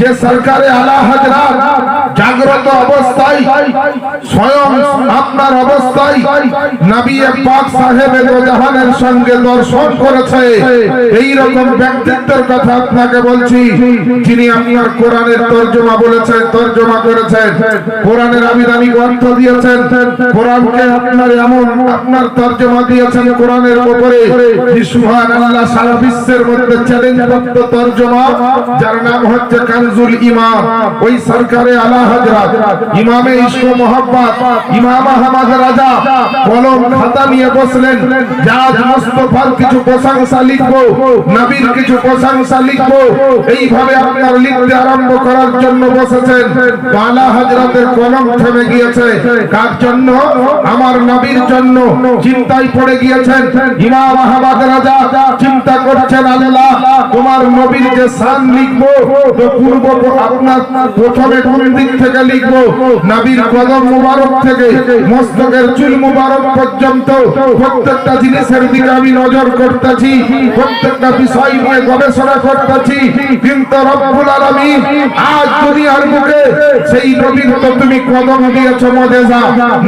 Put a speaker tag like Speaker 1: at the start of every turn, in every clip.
Speaker 1: যে সরকারে আলা হাজরাত জাগ্রত অবস্থায়, স্বয়ং আপনার অবস্থায় নবী পাক সাহেবের জাহানের সঙ্গে দর্শন করেছে। এই রকম ব্যক্তিত্বের কথা আপনাকে বলছি, যিনি আপনার কোরআনের তর্জমা বলেছেন, তর্জমা করেছেন, কোরআনের আবিধানিক অর্থ দিয়েছেন, কোরআনকে আপনার এমন আপনার তর্জমা দিয়েছেন কোরআনের উপরে। সুবহানাল্লাহ সারা বিশ্বের মধ্যে চ্যালেঞ্জ তর্জমা, যার নাম হচ্ছে কানজুল ইমাম, ওই সরকারে আলা হযরত, ইমামে ইশক মোহাব্বত, ইমাম আহমদ রাজা, কলম খাতা নিয়ে বসলেন। জাজ মুস্তাফার কিছু প্রশংসা লিখব, নবীর কিছু প্রশংসা লিখব, এইভাবে আপনার লিখতে আরম্ভ করার জন্য বসেছেন। আলা হযরতের কলম থেমে গিয়েছে। কার জন্য? আমার নবীর জন্য। চিন্তায় পড়ে গিয়েছেন। ইমাম আহমদ রাজা চিন্তা করছেন, আল্লাহ, তোমার নবীর যে শান লিখব পূর্ব আপনার প্রথমে কোন দিক থেকে লিখব? নবীর কদম মুবারক থেকে, মস্তকের চুল মুবারক পর্যন্ত। প্রত্যেকটা জিনিসের দিকে আমি নজর করতেছি, প্রত্যেকটা বিষয় নিয়ে গবেষণা করতেছি। কিন্তু রব্বুল আলামিন, আজ দুনিয়ার বুকে সেই নবীর তো তুমি কদম দিয়েছ মজেজা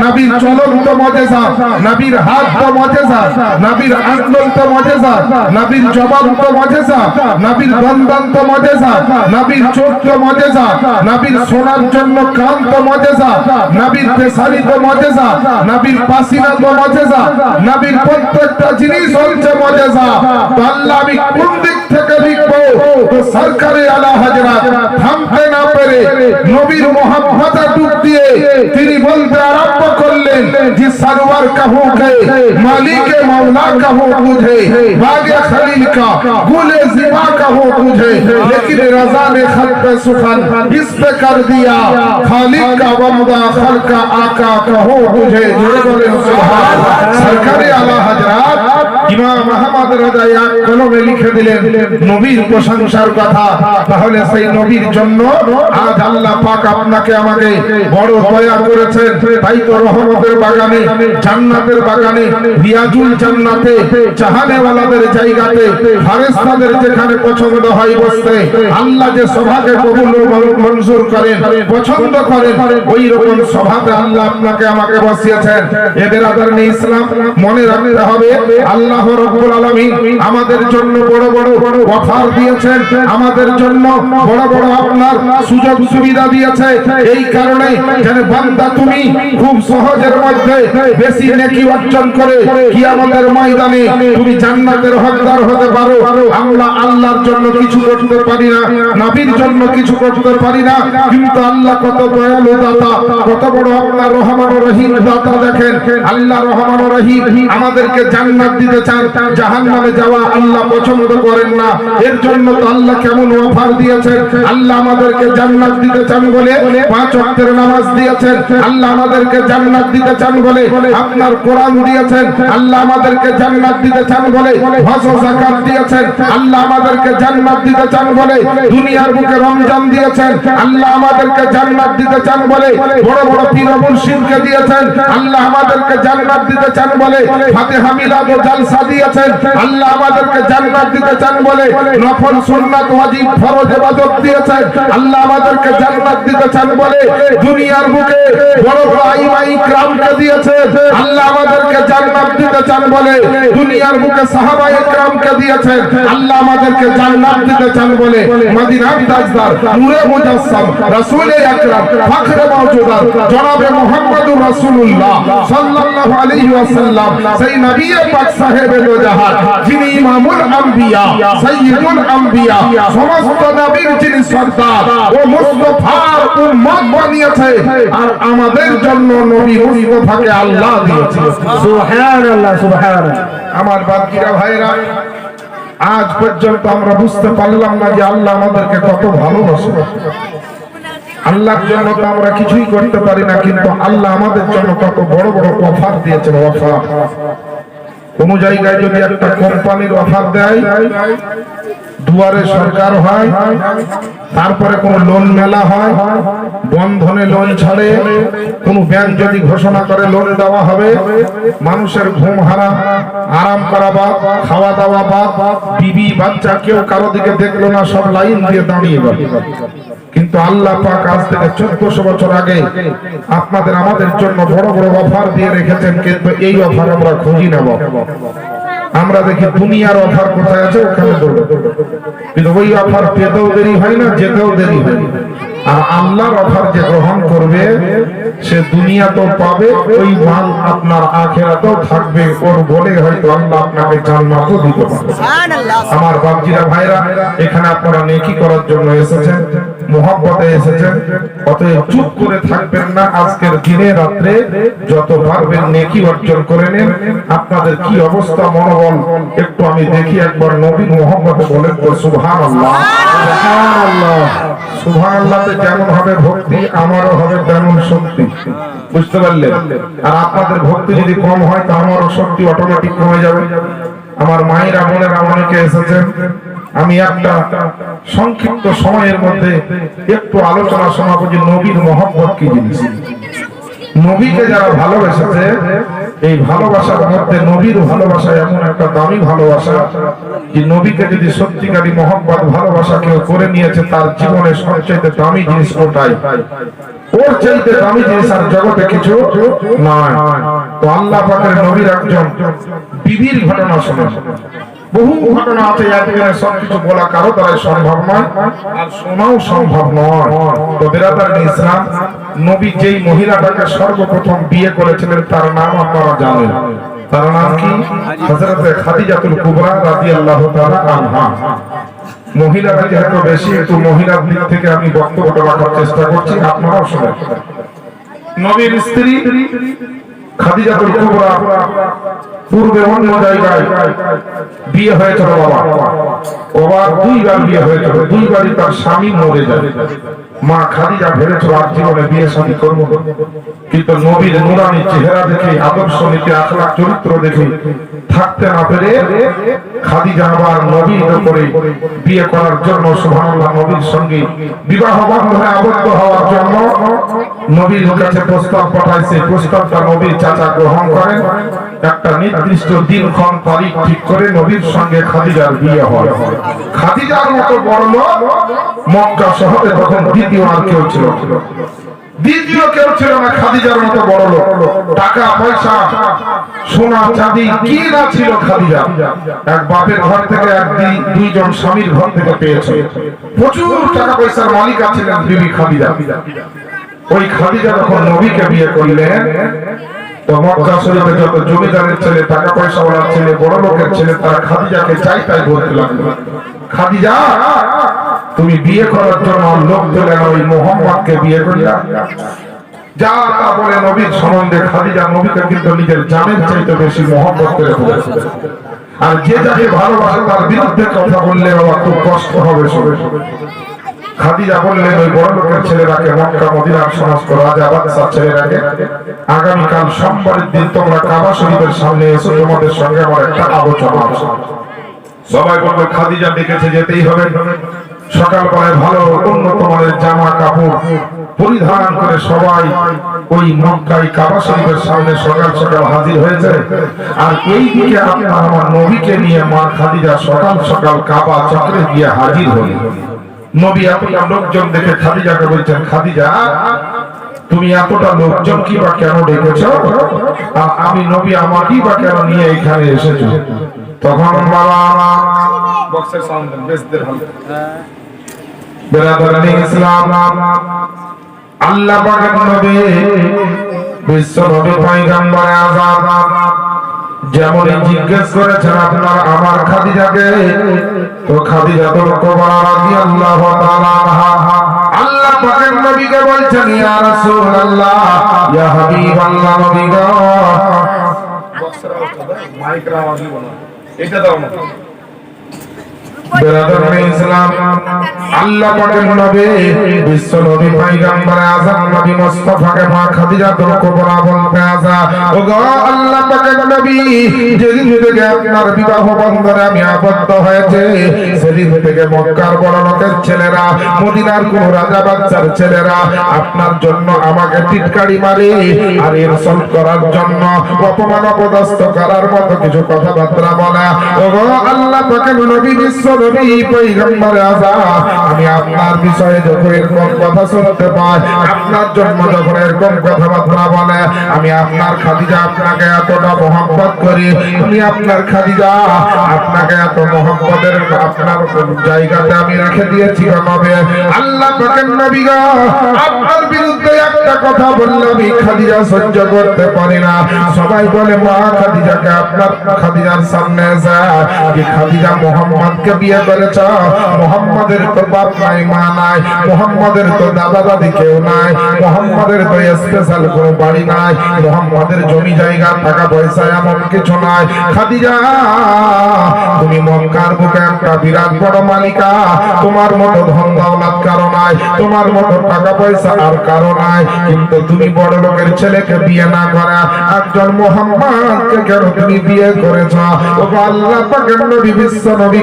Speaker 1: নবীর চলন্ত মজেজা নবীর হাত তো মজেজা নবীর আন্দোলন তো মজেজা নবীর জবাব তো মজেজা নবীর বন্ধন তো মজেজা নবীর চোখ তো মজেজা, নাবির শোনার জন্য কান তো মজেজা, নাবির পেশারি তো মজেজা, নাবির পাসিনা তো মজেজা, নাবির প্রত্যেকটা জিনিস হচ্ছে মজেজা। তো আল্লাহ আমি কোন দিক থেকে লিখব? তো সরকারে আলা হাজরা থামতে না পেরে নবীর মোহাম্মদে ডুব দিয়ে सरवर कहूँ गए मालिक मौला कहूँ तुझे भाग्य खलील का, गुले जिबा कहूँ तुझे लेकिन रजा ने खल पे सुखन, इस पे कर दिया, खालिक का वमदा, खल का आका कहूँ तुझे सरकार आला हजरात ইমাম রাজা এক কলমে লিখে দিলেন, নবীর প্রশংসার কথা। তাহলে সেই নবীর জন্য আজ আল্লাহ পাক আপনাকে আমাকে বড় দয়া করেছেন। তাই তো রহমতের বাগানে, জান্নাতের বাগানে, রিয়াজুল জান্নাতে জায়গাতে ফারেস্তাদের যেখানে পছন্দ হয় বসতে, আল্লাহ যে সভাকে কবুল মঞ্জুর করেন, পছন্দ করেন, ওই রকম সভাতে আল্লাহ আপনাকে আমাকে বসিয়েছেন। এদের আদরণে ইসলাম মনে রাখতে হবে, আল্লাহ রব্বুল আলামিন আমাদের জন্য বড় বড় অফার দিয়েছেন। আমাদের জন্য বড় বড় আপনার সুযোগ সুবিধা দিয়েছে। এই কারণে যেন বান্দা তুমি খুব সহজের মধ্যে বেশি নেকি অর্জন করে কিয়ামতের ময়দানে তুমি জান্নাতের হকদার হতে পারো। আমরা আল্লাহর জন্য কিছু করতে পারি না, নবীর জন্য কিছু করতে পারি না। কিন্তু আল্লাহ কত দয়ালু দাতা, কত বড় আপনার রহমান রহিম দাতা দেখেন। আল্লাহ রহমান রহিম আমাদেরকে জান্নাত দিতে চান, জাহান্নামে যাওয়া আল্লাহ পছন্দ করেন না। এর জন্য তো আল্লাহ কেমন অফার দিয়েছেন? আল্লাহ আমাদেরকে জান্নাত দিতে চান বলে পাঁচ ওয়াক্তের নামাজ দিয়েছেন। আল্লাহ আমাদেরকে জান্নাত দিতে চান বলে আপনার কোরআন দিয়েছেন। আল্লাহ আমাদেরকে জান্নাত দিতে চান বলে হজ দিয়েছেন। আল্লাহ আমাদেরকে জান্নাত দিতে চান বলে দুনিয়ার বুকে রমজান দিয়েছেন। আল্লাহ আমাদেরকে জান্নাত দিতে চান বলে বড় বড় পীর মুর্শিদকে দিয়েছেন। আল্লাহ আমাদেরকে জান্নাত দিতে চান বলে ফাতিহা মিলাদ ও জালসা সাজিয়েছেন আল্লাহ আমাদেরকে জান্নাত দিতে চান বলে নফল সুন্নাত ওয়াজিব ফরজ ইবাদত দিয়েছেন। আল্লাহ আমাদেরকে জান্নাত দিতে চান বলে দুনিয়ার বুকে বড় বড় আইমাই کرامকে দিয়েছেন আল্লাহ আমাদেরকে জান্নাত দিতে চান বলে দুনিয়ার বুকে আল্লাহ আমাদেরকে জান্নাত দিতে চান বলে মদিনার নূরে মুজাসসাম, রাসূলে আকরাম, ফখরে মওজুদার, জনাবে মুহাম্মদুর রাসূলুল্লাহ সাল্লাল্লাহু আলাইহি ওয়াসাল্লাম, সেই নবী পাক সাহেব দো জাহান যিনি ইমামুল আম্বিয়া সাইয়্যিদুল আম্বিয়া সমস্ত নবীর যিনি সর্দার ও মুস্তাফার উম্মত বানিয়েছে। আর আমাদের জন্য নবী মুস্তাফাকে আল্লাহ দিয়েছে।
Speaker 2: সুবহানাল্লাহ সুবহানাল্লাহ।
Speaker 1: আমার বাকিরা ভাইরা আজ পর্যন্ত আমরা বুঝতে পারলাম না যে আল্লাহ আমাদেরকে কত ভালোবাসে। আল্লাহর জন্য তো আমরা কিছুই করতে পারি না কিন্তু আল্লাহ আমাদের জন্য কত বড় বড় অফার দিয়েছেন অফার। কোন জায়গায় যদি একটা কোম্পানির অফার দেয়, দুয়ারে সরকার হয়, তারপরে কোন লোন মেলা হয়, বন্ধনে লোন ছাড়ে, কোন ব্যাংক যদি ঘোষণা করে লোন দেওয়া হবে, মানুষের ঘুম হারা, আরাম করা বাদ, খাওয়া দাওয়া বাদ, বিবি, বাচ্চা কেউ কারও দিকে দেখল না, সব লাইন দিয়ে দাঁড়িয়ে গেল। কিন্তু আল্লাহ পাক আজ থেকে চোদ্দশো বছর আগে আপনাদের আমাদের জন্য বড় বড় অফার দিয়ে রেখেছেন, কিন্তু এই অফার আমরা খুঁজি নেব আমরা দেখি দুনিয়ার অফার কোথায় আছে, ওখানে কিন্তু ওই অফার পেতেও দেরি হয় না, যেতেও দেরি হয়। আর আল্লাহর অফার যে গ্রহণ করবে সে দুনিয়া তো পাবে ওই মাল আপনার আখেরাতেও থাকবে। ওর বলে হয়তো আল্লাহ আপনাকে জান্নাতও দিতে পারে আমার বাপজিরা ভাইরা এখানে আপনারা নেকি করার জন্য এসেছেন মোহাব্বতে এসেছেন। অতএব চুপ করে থাকবেন না আজকের দিনে রাত্রে যত পারবেন নেকি অর্জন করে নেন আপনাদের কি অবস্থা মনোবল একটু আমি দেখি একবার নবীর মোহাম্মতে বলেন তো সুবহান আল্লাহ সুবহান আল্লাহতে যেমন হবে ভক্তি, আমারও হবে তেমন শক্তি। বুঝতে পারলেন আর আপনাদের ভক্তি যদি কম হয়, তো আমারও শক্তি অটোমেটিক কমে যাবে। আমার মায়েরা, বোনেরা অনেকে এসেছেন। আমি একটা সংক্ষিপ্ত সময়ের মধ্যে একটু আলোচনা শোনাবো নবীর মহব্বত কি জিনিস? নবীকে যারা ভালোবেসেছে, এই ভালোবাসার মধ্যে নবীর ভালোবাসা এমন একটা দামি ভালোবাসা যে নবীকে যদি সত্যিকারী মহব্বত, ভালোবাসা কেউ করে নিয়েছে, তার জীবনে সবচেয়ে দামি জিনিস ওটাই ওর চাইতে দামি জিনিস আর জগতে কিছু নয় তো আল্লাহ পাকের নবীর একজন বিবির ঘটনা শোনা। বহু ঘটনা আছে, একদিনে সবকিছু বলা কারও দ্বারাই সম্ভব নয়, আর শোনাও সম্ভব নয়। তো বেরাদার ইসলাম নবী যেই মহিলাটাকে সর্বপ্রথম বিয়ে করেছিলেন, তার নাম আপনারা জানেন। তার নাম কি? হযরতে খাদিজাতুল কুবরা রাদিয়াল্লাহু তাআলা আনহা। মহিলারা যেহেতু বেশি, একটু মহিলার দিক থেকে আমি বক্তব্য রাখার চেষ্টা করছি, আপনারাও শুনেন। নবীর স্ত্রী খাদিজাতুল কুবরা পূর্বে অন্য জায়গায় বিয়ে হয়েছিল বাবা। বাবা দুইবার বিয়ে হয়েছিল, দুইবারই তার স্বামী মরে যায়। মা খাদিজা ভেবেছিল আর জীবনে বিয়ে শাদী করব। কিন্তু নবীর নুরানি চেহারা দেখে, আদর্শ নীতি আখলাক চরিত্র দেখে থাকতে না পেরে খাদিজা আবার নবীর উপরে বিয়ে করার জন্য, সুবহানাল্লাহ, নবীর সঙ্গে বিবাহ বন্ধনে আবদ্ধ হওয়ার জন্য নবীর কাছে প্রস্তাব পাঠাইছে। প্রস্তাবটা নবীর চাচা গ্রহণ করেন। একটা নির্দিষ্ট তারিখ ঠিক করে নবীর সঙ্গে খাদিজার বিয়ে হয়। খাদিজার মতো বড় লোক মক্কা শহরে তখন দ্বিতীয় আর কেউ ছিল দ্বিতীয় কেউ ছিল না, খাদিজার মতো বড় লোক। টাকা, পয়সা, সোনা, চাঁদি, কি না ছিল খাদিজা। এক বাপের ঘর থেকে এক দুইজন স্বামীর ঘর থেকে পেয়েছে। প্রচুর টাকা পয়সার মালিক ছিলেন বিবি খাদিজা। ওই খাদিজা যখন নবীকে বিয়ে করলেন তুমি বিয়ে করার জন্য লোক বিয়ে করিয়া। যা তা বলে নবীর সম্বন্ধে খাদিজা নবীকে কিন্তু নিজের চাইতে বেশি করে আর যে যাকে ভালোবাসে তার বিরুদ্ধে কথা বললে বাবা খুব কষ্ট হবে সবে সবে। সকালবেলায় ভালো উন্নত মানের জামা কাপড় পরিধান করে সবাই ওই মক্কায় কাবা শরীফের সামনে সকাল সকাল হাজির হয়েছে। আর এই দিকে আপনার আমার নবীকে নিয়ে মা খাদিজা সকাল সকাল কাবা চক্রে গিয়ে হাজির হলেন। নবী এতটা লোকজন দেখে খাদিজাকে বলছেন খাদিজা তুমি এতটা লোকজন কি বা কেন ডেকেছ? আর আমি নবী আমাকেই বা কেন নিয়ে এখানে এসেছ? তখন বাবা বক্সের সাউন্ড বেশ দের বেরাদারানি ইসলাম আল্লাহ পাকের নবী বিশ্ব নবী পয়গম্বর আযাব। যেমন জিজ্ঞেস করেছেন আপনার আমার খাদিজাকে তো খাদিজা তো খাদি রাদিয়াল্লাহু তাআলা আল্লাহ পাকের নবীকে বলছেন ইয়া রাসূলুল্লাহ ইয়া হাবিবাল্লাহ নবী গো। মাইক আওয়াজ দিব এটা দাও আল্লাহ আল্লাহ আপনার ছেলেরা, মদিনার কোন রাজা বাচ্চার ছেলেরা, আপনার জন্য আমাকে টিটকারি মারে আর ইনসাল করার জন্য, অপমান অপদস্থ করার মতো কিছু কথাবার্তা বলে। ওগো আল্লাহ পাকের নবী বিশ্ব আমি আপনার বিষয়ে যখন এরকম কথা পাই, আপনার যখন এরকম কথাবার্তা বলে, আমি আপনার খাদিজা আপনাকে এতটা করি। আমি আপনার খাদিজা, আপনাকে এত আপনার জায়গাতে আমি রেখে দিয়েছি আল্লাহ আপনার বিরুদ্ধে একটা কথা বললে আমি খাদিজা সহ্য করতে পারি না। সবাই বলে, মা খাদিজাকে আপনার খাদিজার সামনে যায় খাদিজা মোহাম্মদকে বিয়ে করেছ? মোহাম্মদের তো বাপ নাই, মা নাই, মোহাম্মদের তো দাদা দাদি কেউ নাই, মোহাম্মদের তো স্পেশাল কোনো বাড়ি নাই, মোহাম্মদের জমি জায়গা, টাকা পয়সা এমন কিছু নাই। খাদিজা, তুমি মক্কার বুকে একটা বিরাট বড় মালিকা, তোমার মতো ধন দৌলত কারও নাই, তোমার মতো টাকা পয়সা আর কারও নাই, কিন্তু তুমি বড় লোকের ছেলেকে বিয়ে না করা, একজন মোহাম্মদকে কেন তুমি বিয়ে করেছ? ও আল্লাহ পাকের নবী বিশ্ব নবী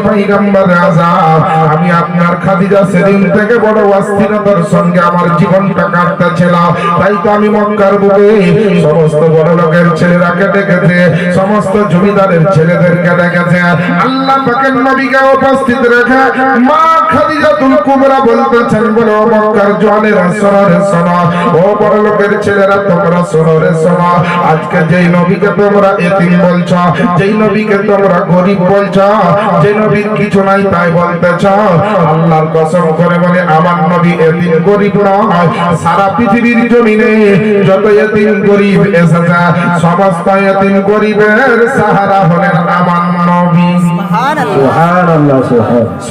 Speaker 1: পয়গম্বর আযম আমি আপনার খাদিজা সেদিন থেকে বড় অস্থিরতার সঙ্গে আমার জীবনটা কাটতেছিল তাই তো আমি মক্কার বুকে সমস্ত বড় লোকের ছেলেরাকে সমস্ত জমিদারের ছেলেদেরকে আল্লাহ পাকের নবীকে উপস্থিত রেখে মা বলতেছেন, বলো মক্কার জওয়ানেরা শোনো রে শোনো ও বড় লোকের ছেলেরা, তোমরা শোনো রে আজকে যেই নবীকে তোমরা এতিম বলছো, যেই নবীকে তোমরা গরিব বলছো, যে নবীর কিছু নাই তাই বলতেছ আল্লাহর কসম করে বলে আমার নবী এতিম গরিব নয় সারা পৃথিবীর জমিনে যত এতিম গরিব এসেছে সমস্ত এতিম গরিবের সাহারা হলেন আমার নবী।
Speaker 2: সুবহানাল্লাহ।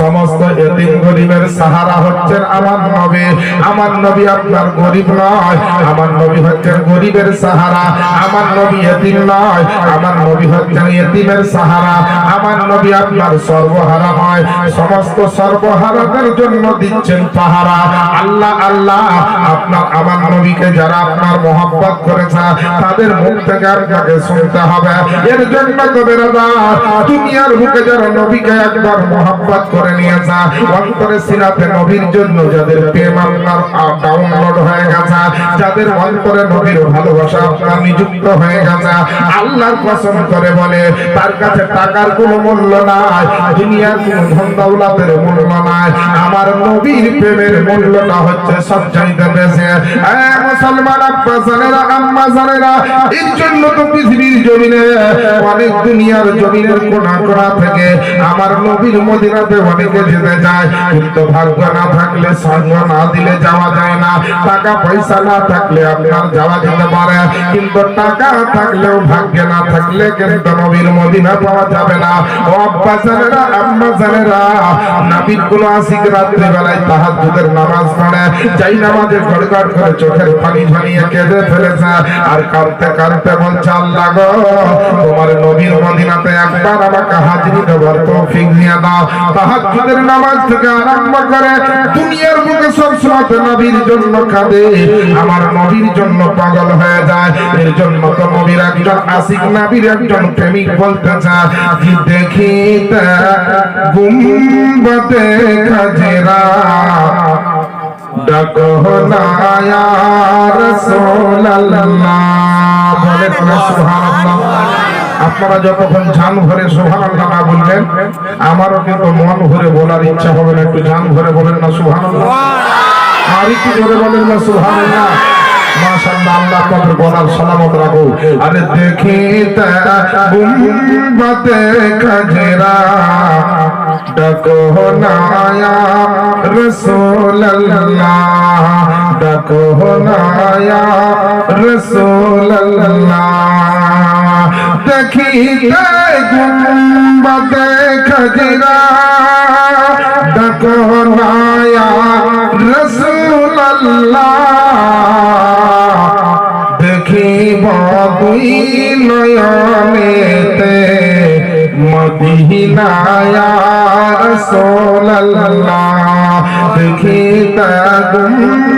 Speaker 1: সমস্ত এতিম গরিবের সাহারা হচ্ছেন আমার নবী। আমার নবী আপনার গরিব নয় আমার নবী হচ্ছেন গরিবের সাহারা। আমার নবী এতিম নয় আমার নবী হচ্ছেন এতিমের সাহারা। আমার নবী আপনার সর্বহারা হয়, সমস্ত সর্বহারাদের জন্য দিচ্ছেন পাহারা। আল্লাহ আল্লাহ, আপনার, আমার নবীকে যারা আপনার মহব্বত করেছে, তাদের মুখ থেকে আপনাকে শুনতে হবে। এর জন্য বেরাদার, দুনিয়ার বুকে যারা নবীকে একবার মহব্বত করে নিয়েছে অন্তরে সিরাতে নবীর জন্য যাদের প্রেম আপনার ডাউনলোড হয়ে গেছে, যাদের অন্তরে নবীর ভালোবাসা আপনার নিযুক্ত হয়ে গেছে, আল্লাহর কসম করে বলে, তার কাছে টাকার কোনো মূল্য নাই, দুনিয়ার কোনো ধন দৌলতের মূল্য নাই। আমার নবীর প্রেমের মূল্যটা হচ্ছে সবচাইতে বেশি। মুসলমান আব্বা জানেরা এর জন্য তো পৃথিবীর জমিনে, অনেক দুনিয়ার জমিনের কোনা কোনা থেকে আমার নবীর মদিনাতে অনেকে যেতে যায়। কিন্তু ভাগ্য না থাকলে সঙ্গ না দিলে যাওয়া যায় না। টাকা পয়সা না থাকলে আপনার যাওয়া যেতে পারে। কিন্তু টাকা থাকলেও ভাগ্যে না থাকলে কিন্তু নবীর মদিনা পাওয়া যাবে না। ও আব্বা জানেরা, আম্মা জানেরা নাবির কোন আসিক রাত্রি বেলায় তাহাজ্জুদের নামাজ পড়ে। যাই নামাজে গড়গড় করে চোখের পানি ঝানিয়ে কেঁদে ফেলেছে। আর কাঁদতে কাঁদতে বলছে, আল্লাহ গো, তোমার নবীর মদিনাতে একবার আমাকে হাজিরি দেবার তৌফিক দিয়ে দাও। তাহাজ্জুদের নামাজ থেকে আরম্ভ করে দুনিয়ার বুকে সব সময় নবীর জন্য কাঁদে। আমার নবীর জন্য পাগল হয়ে যায়। এর জন্য তো নবীর একজন আশিক নবীর একজন প্রেমিক বলতে চায়। কি দেখিতে গুম্বতে খাজেরা। ডাকো না ইয়া বলে সুবহানাল্লাহ। আপনারা যতক্ষণ জান ভরে সুবহানাল্লাহ না বলবেন আমারও কিন্তু মন ভরে বলার ইচ্ছা হবে না। একটু জান ভরে বলেন না সুবহানাল্লাহ। আর একটু জোরে বলেন না সুবহানাল্লাহ। মাশাআল্লাহ আল্লাহ আপনাদের গলার সালামত রাখো। আরে দেখিতে গুম্বতে খাজরা ডাকো না রাসূলুল্লাহ। ডাকো না ইয়া রাসূলুল্লাহ। দেখিতে গুম্বদ খজরা ডকরায়া রসুল দেখিব দুই নয়নেতে মদিনায়া রসুল দেখিতে গুম্ব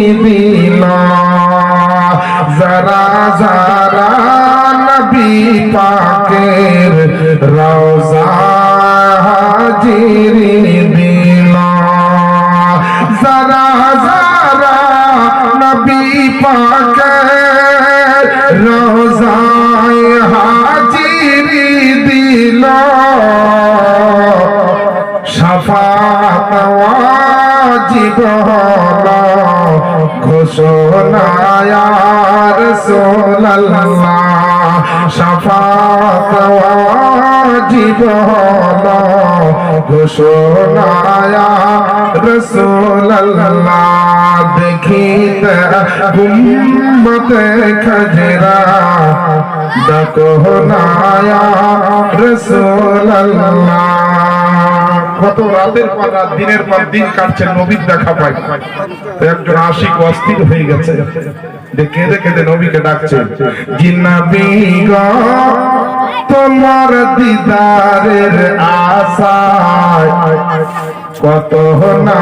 Speaker 1: যারা যারা নবী পাকের রওজা হাজিরি দিলা। যারা যারা নবী পাকের রোজায় হাজিরি দিল। ওয়াজিব হল, ঘোষণায় সাফাত হল ঘোষণায় রাসূলুল্লাহ দেখিতে গুম্বতে খজরা দকহনায়া রাসূলুল্লাহ কত রাতের পর রাত দিনের পর দিন কাটছে, নবীর দেখা পায় একজন আশিক অস্থির হয়ে গেছে। কেঁদে কেঁদে নবীকে ডাকছে তোমার দিদারের আশায় কত না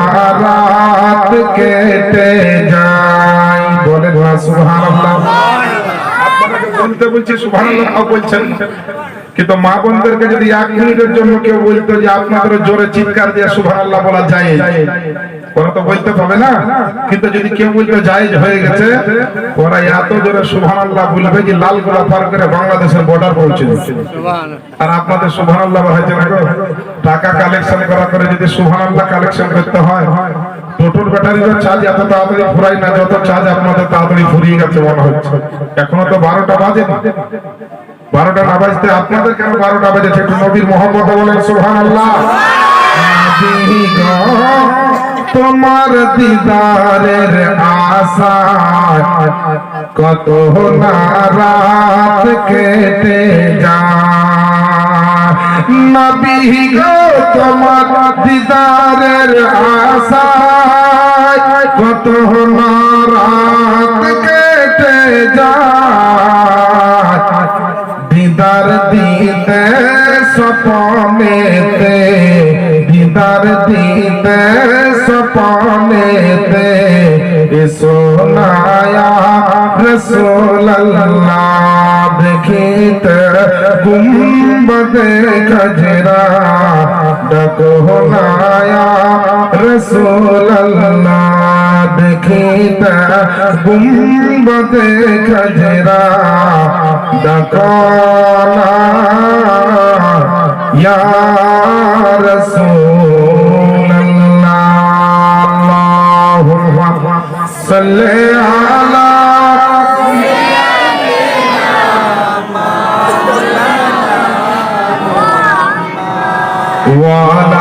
Speaker 1: কেটে যায়। বলেন না সুবহানাল্লাহ। আপনাকে বলতে বলছি, সুবহানাল্লাহ বলছেন। কিন্তু মা বোনদেরকে যদি এক মিনিটের জন্য কেউ বলতো যে আপনাদের জোরে চিৎকার দিয়ে সুবহানাল্লাহ বলা যায়। ওরা তো বলতে পাবে না। কিন্তু যদি কেউ বলতো জায়েজ হয়ে গেছে ওরা এত জোরে সুবহানাল্লাহ বলবে যে লাল গোলা পার করে বাংলাদেশের বর্ডার পৌঁছে আর আপনাদের সুবহানাল্লাহ হয়েছে না টাকা কালেকশন করা করে যদি সুবহানাল্লাহ কালেকশন করতে হয় টোটোর ব্যাটারির চার্জ এত তাড়াতাড়ি ফুরাই না যত চার্জ আপনাদের তাড়াতাড়ি ফুরিয়ে গেছে মনে হচ্ছে। এখনও তো বারোটা বাজে বারোটা না বাজতে আপনাদের কেন বারোটা বাজেছে? একটু নবীর মোহাম্মদ বলেন সুবহানাল্লাহ। গো, তোমার দিদারের আশা। কত না রাত কেটে যায়। নবী গো তোমার দিদারের আশা। কত না রাত কেটে যায়। দিদার দিতে সপনেতে দিদার দিতে সপনেতে সোনায়া রসোল্লাহ দেখিতে গুম্বদে খজরা ডকোনায়া রসোল্লাহ দেখিতে গুম্বদে খজরা ডকোনা ইয়া রসূলুল্লাহ আল্লাহুম্মা সাল্লি আলা